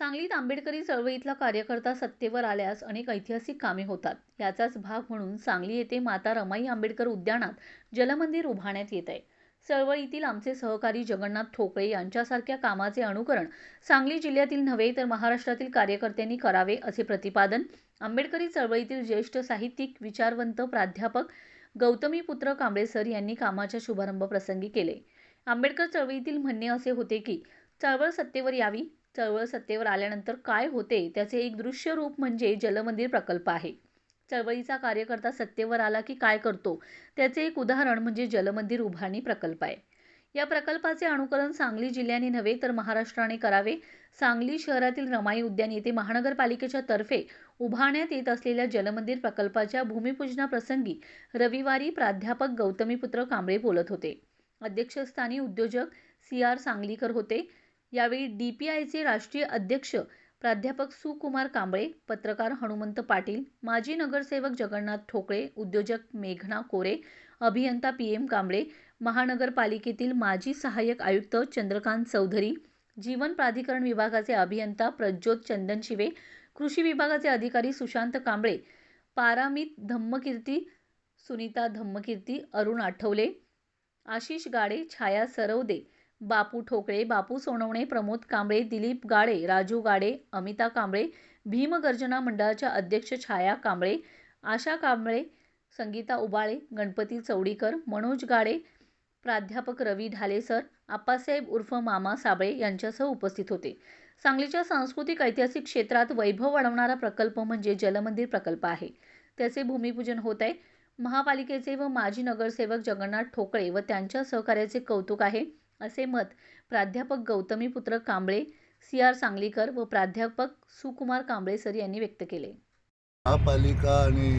सांगलीत आंबेडकरी चळवळीतला कार्यकर्ता सत्तेवर आल्यास अनेक ऐतिहासिक कामे होतात. याचाच भाग म्हणून सांगली येथे माता रमाई आंबेडकर उद्यानात जलमंदिर उभारण्यात येत आहे. चळवळीतील आमचे सहकारी जगन्नाथ ठोकळे यांच्यासारख्या कामाचे अनुकरण सांगली जिल्ह्यातील नव्हे तर महाराष्ट्रातील कार्यकर्त्यांनी करावे असे प्रतिपादन आंबेडकरी चळवळीतील ज्येष्ठ साहित्यिक विचारवंत प्राध्यापक गौतमीपुत्र कांबळे सर यांनी कामाच्या शुभारंभ प्रसंगी केले. आंबेडकर चळवळीतील म्हणणे असे होते की चळवळ सत्तेवर यावी चळवळ सत्तेवर आल्यानंतर काय होते? त्याचे एक दृश्य रूप म्हणजे जलमंदिर प्रकल्प आहे. चळवळीचा कार्यकर्ता सत्तेवर आला की काय करतो? त्याचे एक उदाहरण म्हणजे जलमंदिर उभारणी प्रकल्प आहे. या प्रकल्पाचे अनुकरण सांगली जिल्ह्याने नव्हे तर महाराष्ट्राने करावे. सांगली शहरातील रमाई उद्यान येथे महानगरपालिकेच्या तर्फे उभारण्यात येत असलेल्या जलमंदिर प्रकल्पाच्या भूमिपूजनाप्रसंगी रविवारी प्राध्यापक गौतमीपुत्र कांबळे बोलत होते. अध्यक्षस्थानी उद्योजक सी आर सांगलीकर होते. यावेळी डी पी आयचे राष्ट्रीय अध्यक्ष प्राध्यापक सुकुमार कांबळे पत्रकार हनुमंत पाटील माजी नगरसेवक जगन्नाथ ठोकळे उद्योजक मेघना कोरे अभियंता पी एम कांबळे महानगरपालिकेतील माजी सहाय्यक आयुक्त चंद्रकांत चौधरी जीवन प्राधिकरण विभागाचे अभियंता प्रज्योत चंदनशिवे कृषी विभागाचे अधिकारी सुशांत कांबळे पारामित धम्मकीर्ती सुनीता धम्मकीर्ती अरुण आठवले आशिष गाडे छाया सरवदे बापू ठोकळे बापू सोनवणे प्रमोद कांबळे दिलीप गाळे राजू गाडे अमिता कांबळे भीमगर्जना मंडळाच्या अध्यक्ष छाया कांबळे आशा कांबळे संगीता उबाळे गणपती चौडीकर मनोज गाडे प्राध्यापक रवी ढाले सर आप्पासाहेब उर्फ मामा साबळे यांच्यासह उपस्थित होते. सांगलीच्या सांस्कृतिक ऐतिहासिक क्षेत्रात वैभव वाढवणारा प्रकल्प म्हणजे जलमंदिर प्रकल्प आहे. त्याचे भूमिपूजन होत आहे. महापालिकेचे व माजी नगरसेवक जगन्नाथ ठोकळे व त्यांच्या सहकार्याचे कौतुक आहे. असे मत प्राध्यापक गौतमीपुत्र कांबळे सी आर सांगलीकर व प्राध्यापक सुकुमार कांबळे सर यांनी व्यक्त केले. महापालिका आणि